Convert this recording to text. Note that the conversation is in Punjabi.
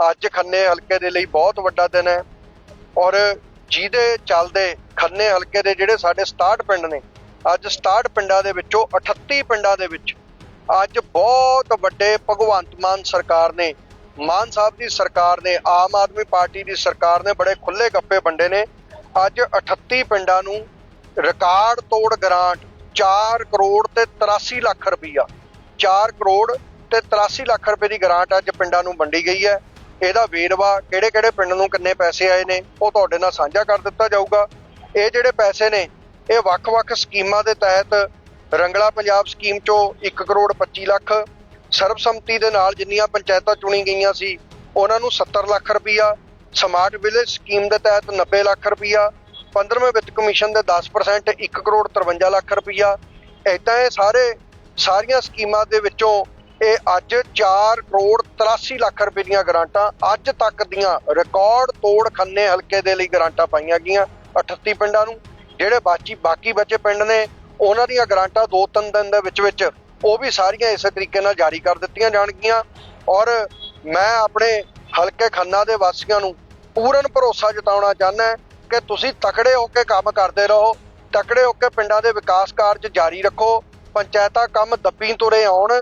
ਅੱਜ ਖੰਨੇ ਹਲਕੇ ਦੇ ਲਈ ਬਹੁਤ ਵੱਡਾ ਦਿਨ ਹੈ ਔਰ ਜਿਹਦੇ ਚੱਲਦੇ ਖੰਨੇ ਹਲਕੇ ਦੇ ਜਿਹੜੇ ਸਾਡੇ 67 ਪਿੰਡ ਨੇ, ਅੱਜ 67 ਪਿੰਡਾਂ ਦੇ ਵਿੱਚੋਂ 38 ਪਿੰਡਾਂ ਦੇ ਵਿੱਚ ਅੱਜ ਬਹੁਤ ਵੱਡੇ ਭਗਵੰਤ ਮਾਨ ਸਰਕਾਰ ਨੇ, ਮਾਨ ਸਾਹਿਬ ਦੀ ਸਰਕਾਰ ਨੇ, ਆਮ ਆਦਮੀ ਪਾਰਟੀ ਦੀ ਸਰਕਾਰ ਨੇ ਬੜੇ ਖੁੱਲੇ ਗੱਪੇ ਵੰਡੇ ਨੇ। ਅੱਜ 38 ਪਿੰਡਾਂ ਨੂੰ ਰਿਕਾਰਡ ਤੋੜ ਗ੍ਰਾਂਟ 4 ਕਰੋੜ ਤੇ 83 ਲੱਖ ਰੁਪਈਆ 4 ਕਰੋੜ ਤੇ 83 ਲੱਖ ਰੁਪਏ ਦੀ ਗ੍ਰਾਂਟ ਅੱਜ ਪਿੰਡਾਂ ਨੂੰ ਵੰਡੀ ਗਈ ਹੈ। ਇਹਦਾ ਵੇਰਵਾ ਕਿਹੜੇ ਕਿਹੜੇ ਪਿੰਡ ਨੂੰ ਕਿੰਨੇ ਪੈਸੇ ਆਏ ਨੇ, ਉਹ ਤੁਹਾਡੇ ਨਾਲ ਸਾਂਝਾ ਕਰ ਦਿੱਤਾ ਜਾਊਗਾ। ਇਹ ਜਿਹੜੇ ਪੈਸੇ ਨੇ, ਇਹ ਵੱਖ-ਵੱਖ ਸਕੀਮਾਂ ਦੇ ਤਹਿਤ ਰੰਗਲਾ ਪੰਜਾਬ ਸਕੀਮ ਚੋਂ 1 ਕਰੋੜ 25 ਲੱਖ ਸਰਬਸੰਮਤੀ ਦੇ ਨਾਲ ਜਿੰਨੀਆਂ ਪੰਚਾਇਤਾਂ ਚੁਣੀ ਗਈਆਂ ਸੀ, ਉਹਨਾਂ ਨੂੰ 70 ਲੱਖ ਰੁਪਈਆ ਸਮਾਰਟ ਵਿਲੇਜ ਸਕੀਮ ਦੇ ਤਹਿਤ 90 ਲੱਖ ਰੁਪਈਆ 15ਵੇਂ ਵਿੱਤ ਕਮਿਸ਼ਨ ਦੇ 10% 1 ਕਰੋੜ 53 ਲੱਖ ਰੁਪਈਆ। ਏਦਾਂ ਇਹ ਸਾਰੇ, ਸਾਰੀਆਂ ਸਕੀਮਾਂ ਦੇ ਵਿੱਚੋਂ ਇਹ ਅੱਜ 4 ਕਰੋੜ 83 ਲੱਖ ਰੁਪਏ ਦੀਆਂ ਗ੍ਰਾਂਟਾਂ, ਅੱਜ ਤੱਕ ਦੀਆਂ ਰਿਕਾਰਡ ਤੋੜ ਖੰਨੇ ਹਲਕੇ ਦੇ ਲਈ ਗ੍ਰਾਂਟਾਂ ਪਾਈਆਂ ਗਈਆਂ 38 ਪਿੰਡਾਂ ਨੂੰ। ਜਿਹੜੇ ਬਾਕੀ ਬਾਕੀ ਬਚੇ ਪਿੰਡ ਨੇ, ਉਹਨਾਂ ਦੀਆਂ ਗ੍ਰਾਂਟਾਂ ਦੋ ਤਿੰਨ ਦਿਨ ਦੇ ਵਿੱਚ ਵਿੱਚ ਉਹ ਵੀ ਸਾਰੀਆਂ ਇਸੇ ਤਰੀਕੇ ਨਾਲ ਜਾਰੀ ਕਰ ਦਿੱਤੀਆਂ ਜਾਣਗੀਆਂ। ਔਰ ਮੈਂ ਆਪਣੇ ਹਲਕੇ ਖੰਨਾ ਦੇ ਵਾਸੀਆਂ ਨੂੰ ਪੂਰਨ ਭਰੋਸਾ ਜਤਾਉਣਾ ਚਾਹੁੰਦਾ ਕਿ ਤੁਸੀਂ ਤਕੜੇ ਹੋ ਕੇ ਕੰਮ ਕਰਦੇ ਰਹੋ, ਤਕੜੇ ਹੋ ਕੇ ਪਿੰਡਾਂ ਦੇ ਵਿਕਾਸ ਕਾਰਜ ਜਾਰੀ ਰੱਖੋ, ਪੰਚਾਇਤਾਂ ਕੰਮ ਦੱਬੀ ਤੁਰੇ ਆਉਣ।